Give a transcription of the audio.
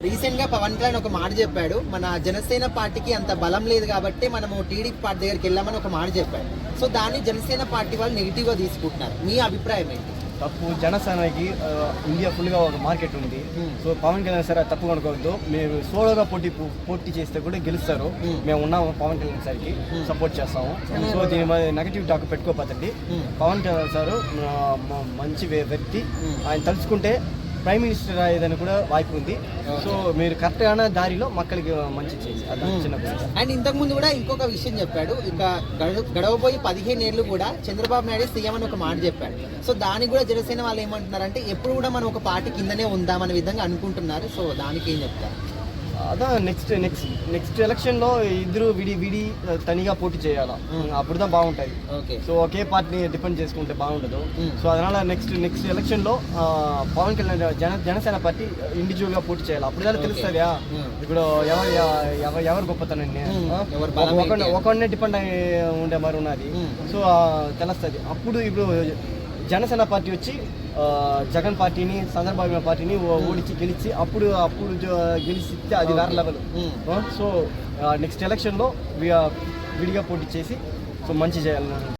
రీసెంట్గా పవన్ కళ్యాణ్ ఒక మాట చెప్పాడు మన జనసేన పార్టీకి అంత బలం లేదు కాబట్టి మనము టీడీపీ పార్టీ దగ్గరికి వెళ్ళామని ఒక మాట చెప్పాడు సో దాన్ని జనసేన పార్టీ వాళ్ళు నెగిటివ్గా తీసుకుంటున్నారు మీ అభిప్రాయం ఏంటి తప్పు జనసేనకి ఇండియా ఫుల్గా ఒక మార్కెట్ ఉంది Hmm. So Pawan Kalyan sir తప్పు అనుకోవద్దు మేము సోలోగా పోటీ పోటీ చేస్తే కూడా గెలుస్తారు Hmm. మేము ఉన్నాము పవన్ కళ్యాణ్ సార్కి Hmm. సపోర్ట్ చేస్తాము సో దీని మీద నెగటివ్ టాక్ పెట్టుకోపోతండి Hmm. పవన్ కళ్యాణ్ సారు మంచి వ్య- వ్యక్తి Hmm. ఆయన తలుచుకుంటే ప్రైమ్ మినిస్టర్ అయ్యేదని కూడా వాయిపు ఉంది. సో మీరు కరెక్ట్గా దారిలో మక్కలకి మంచి అండ్ అండ్ ఇంతకుముందు కూడా ఇంకొక విషయం చెప్పాడు. ఇంకా గడవపోయి పదిహేను ఏళ్ళు కూడా చంద్రబాబు నాయుడు సీఎం అని ఒక మాట చెప్పాడు. సో దానికి కూడా జనసేన వాళ్ళు ఏమంటున్నారంటే ఎప్పుడు కూడా మనం ఒక పార్టీ కిందనే ఉందాం అనే విధంగా అనుకుంటున్నారు. సో దానికి ఏం చెప్తారు? అదా నెక్స్ట్ నెక్స్ట్ నెక్స్ట్ ఎలక్షన్లో ఇద్దరు విడి విడి తనిగా పోటీ చేయాలా. అప్పుడు தான் బాగుంటుంది ఓకే సో ఒకే పార్టీని డిపెండ్ చేసుకుంటే బాగుండదు. సో అదనాల నెక్స్ట్ నెక్స్ట్ ఎలక్షన్లో పవన్ కళ్యాణ్ జన జనసేన పార్టీ ఇండివిజువల్గా పోటీ చేయాలి అప్పుడు దాకా. తెలుస్తుంది. ఇప్పుడు ఎవరు ఎవరు అని. ఒకరినే డిపెండ్ అయి ఉండే మరి ఉన్నది. సో తెలుస్తుంది అప్పుడు ఇప్పుడు జనసేన పార్టీ వచ్చి జగన్ పార్టీని చంద్రబాబు పార్టీని ఓ- ఓడించి గెలిచి అప్పుడు అప్పుడు గెలిచితే అది వేరే లెవెల్. సో నెక్స్ట్ ఎలక్షన్లో విడిగా పోటీ చేసి సో మంచి చేయాలని